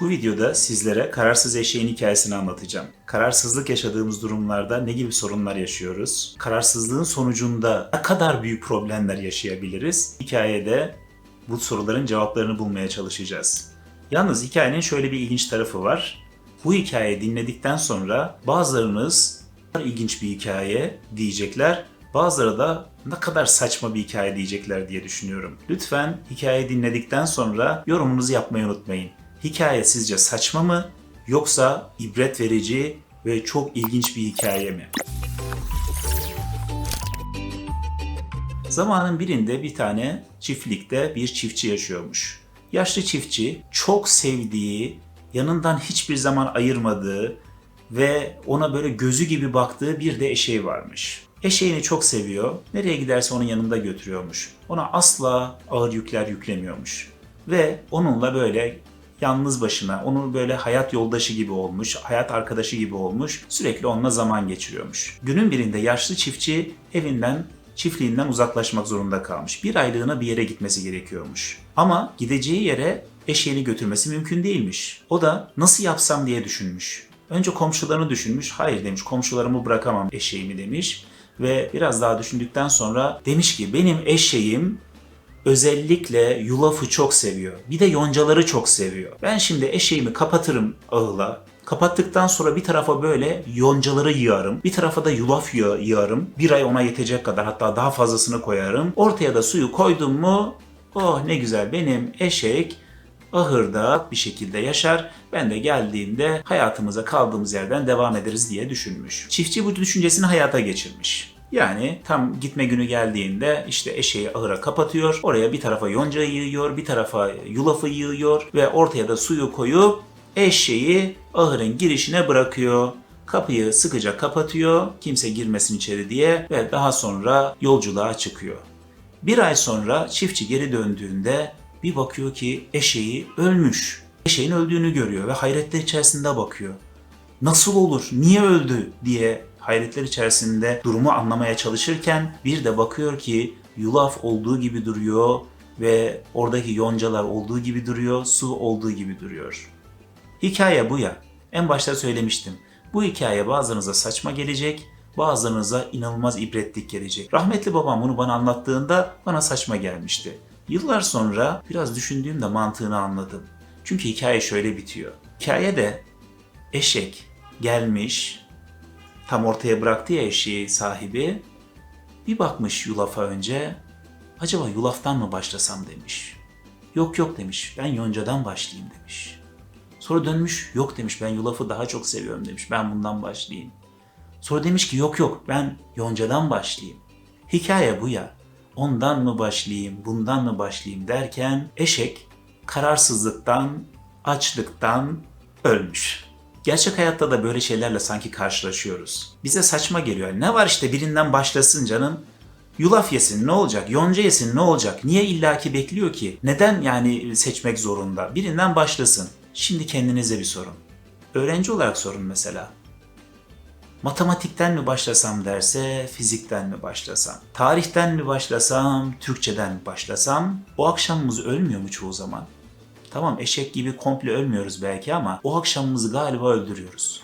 Bu videoda sizlere kararsız eşeğin hikayesini anlatacağım. Kararsızlık yaşadığımız durumlarda ne gibi sorunlar yaşıyoruz? Kararsızlığın sonucunda ne kadar büyük problemler yaşayabiliriz? Hikayede bu soruların cevaplarını bulmaya çalışacağız. Yalnız hikayenin şöyle bir ilginç tarafı var. Bu hikayeyi dinledikten sonra bazılarınız "Ne kadar ilginç bir hikaye diyecekler. Bazıları da ne kadar saçma bir hikaye diyecekler diye düşünüyorum. Lütfen hikayeyi dinledikten sonra yorumunuzu yapmayı unutmayın. Hikaye sizce saçma mı yoksa ibret verici ve çok ilginç bir hikaye mi? Zamanın birinde bir tane çiftlikte bir çiftçi yaşıyormuş. Yaşlı çiftçi çok sevdiği, yanından hiçbir zaman ayırmadığı ve ona böyle gözü gibi baktığı bir de eşeği varmış. Eşeğini çok seviyor. Nereye giderse onun yanında götürüyormuş. Ona asla ağır yükler yüklemiyormuş. Ve onunla böyle yalnız başına, onun böyle hayat yoldaşı gibi olmuş, hayat arkadaşı gibi olmuş, sürekli onunla zaman geçiriyormuş. Günün birinde yaşlı çiftçi evinden, çiftliğinden uzaklaşmak zorunda kalmış. Bir aylığına bir yere gitmesi gerekiyormuş. Ama gideceği yere eşeğini götürmesi mümkün değilmiş. O da nasıl yapsam diye düşünmüş. Önce komşularını düşünmüş. Hayır demiş komşularımı bırakamam eşeğimi demiş. Ve biraz daha düşündükten sonra demiş ki benim eşeğim özellikle yulafı çok seviyor. Bir de yoncaları çok seviyor. Ben şimdi eşeğimi kapatırım ağıla. Kapattıktan sonra bir tarafa böyle yoncaları yığarım. Bir tarafa da yulaf yığ- yığarım. Bir ay ona yetecek kadar hatta daha fazlasını koyarım. Ortaya da suyu koydum mu oh ne güzel benim eşek ahırda bir şekilde yaşar. Ben de geldiğimde hayatımıza kaldığımız yerden devam ederiz diye düşünmüş. Çiftçi bu düşüncesini hayata geçirmiş. Yani tam gitme günü geldiğinde işte eşeği ahıra kapatıyor. Oraya bir tarafa yonca yığıyor, bir tarafa yulafı yığıyor ve ortaya da suyu koyup eşeği ahırın girişine bırakıyor. Kapıyı sıkıca kapatıyor, kimse girmesin içeri diye ve daha sonra yolculuğa çıkıyor. Bir ay sonra çiftçi geri döndüğünde bir bakıyor ki eşeği ölmüş. Eşeğin öldüğünü görüyor ve hayretler içerisinde bakıyor. Nasıl olur, niye öldü diye hayretler içerisinde durumu anlamaya çalışırken bir de bakıyor ki yulaf olduğu gibi duruyor ve oradaki yoncalar olduğu gibi duruyor, su olduğu gibi duruyor. Hikaye bu ya. En başta söylemiştim. Bu hikaye bazılarınıza saçma gelecek, bazılarınıza inanılmaz ibretlik gelecek. Rahmetli babam bunu bana anlattığında bana saçma gelmişti. Yıllar sonra biraz düşündüğümde mantığını anladım. Çünkü hikaye şöyle bitiyor. Hikaye de eşek gelmiş, tam ortaya bıraktı ya eşeği sahibi. Bir bakmış yulafa önce, acaba yulaftan mı başlasam demiş. Yok yok demiş, ben yoncadan başlayayım demiş. Sonra dönmüş, yok demiş ben yulafı daha çok seviyorum demiş, ben bundan başlayayım. Sonra demiş ki yok yok ben yoncadan başlayayım. Hikaye bu ya. Ondan mı başlayayım, bundan mı başlayayım derken eşek kararsızlıktan, açlıktan ölmüş. Gerçek hayatta da böyle şeylerle sanki karşılaşıyoruz. Bize saçma geliyor. Ne var işte birinden başlasın canım. Yulaf yesin ne olacak? Yonca yesin ne olacak? Niye illaki bekliyor ki? Neden yani seçmek zorunda? Birinden başlasın. Şimdi kendinize bir sorun. Öğrenci olarak sorun mesela. Matematikten mi başlasam derse fizikten mi başlasam? Tarihten mi başlasam, Türkçeden mi başlasam? O akşamımız ölmüyor mu çoğu zaman? Tamam eşek gibi komple ölmüyoruz belki ama o akşamımızı galiba öldürüyoruz.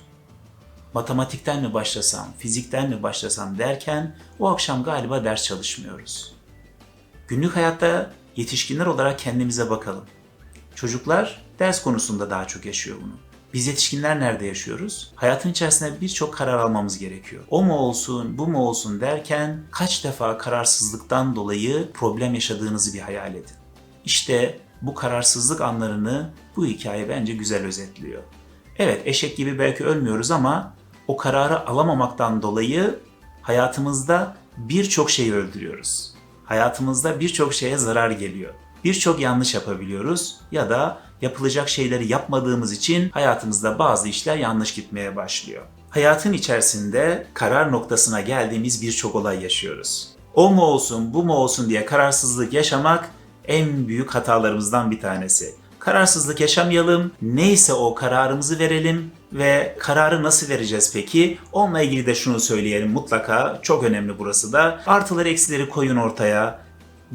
Matematikten mi başlasam, fizikten mi başlasam derken o akşam galiba ders çalışmıyoruz. Günlük hayatta yetişkinler olarak kendimize bakalım. Çocuklar ders konusunda daha çok yaşıyor bunu. Biz yetişkinler nerede yaşıyoruz? Hayatın içerisinde birçok karar almamız gerekiyor. O mu olsun, bu mu olsun derken kaç defa kararsızlıktan dolayı problem yaşadığınızı bir hayal edin. İşte bu kararsızlık anlarını bu hikaye bence güzel özetliyor. Evet eşek gibi belki ölmüyoruz ama o kararı alamamaktan dolayı hayatımızda birçok şeyi öldürüyoruz. Hayatımızda birçok şeye zarar geliyor. Birçok yanlış yapabiliyoruz ya da yapılacak şeyleri yapmadığımız için hayatımızda bazı işler yanlış gitmeye başlıyor. Hayatın içerisinde karar noktasına geldiğimiz birçok olay yaşıyoruz. O mu olsun, bu mu olsun diye kararsızlık yaşamak en büyük hatalarımızdan bir tanesi. Kararsızlık yaşamayalım, neyse o kararımızı verelim ve kararı nasıl vereceğiz peki? Onunla ilgili de şunu söyleyelim mutlaka, çok önemli burası da. Artıları eksileri koyun ortaya.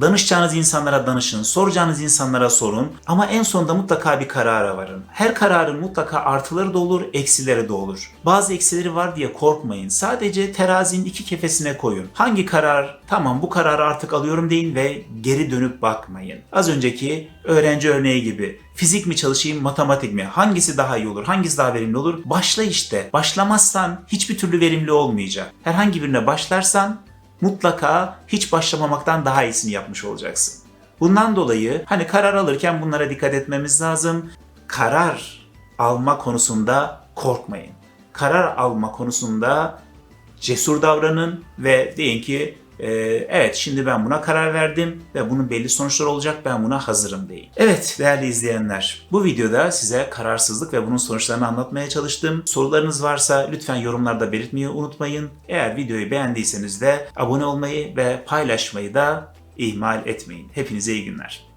Danışacağınız insanlara danışın, soracağınız insanlara sorun ama en sonunda mutlaka bir karara varın. Her kararın mutlaka artıları da olur, eksileri de olur. Bazı eksileri var diye korkmayın. Sadece terazinin iki kefesine koyun. Hangi karar, tamam bu kararı artık alıyorum deyin ve geri dönüp bakmayın. Az önceki öğrenci örneği gibi fizik mi çalışayım, matematik mi? Hangisi daha iyi olur, hangisi daha verimli olur? Başla işte. Başlamazsan hiçbir türlü verimli olmayacak. Herhangi birine başlarsan mutlaka hiç başlamamaktan daha iyisini yapmış olacaksın. Bundan dolayı hani karar alırken bunlara dikkat etmemiz lazım. Karar alma konusunda korkmayın. Karar alma konusunda cesur davranın ve deyin ki "Ee, evet şimdi ben buna karar verdim ve bunun belli sonuçları olacak ben buna hazırım deyin. Evet değerli izleyenler bu videoda size kararsızlık ve bunun sonuçlarını anlatmaya çalıştım. Sorularınız varsa lütfen yorumlarda belirtmeyi unutmayın. Eğer videoyu beğendiyseniz de abone olmayı ve paylaşmayı da ihmal etmeyin. Hepinize iyi günler.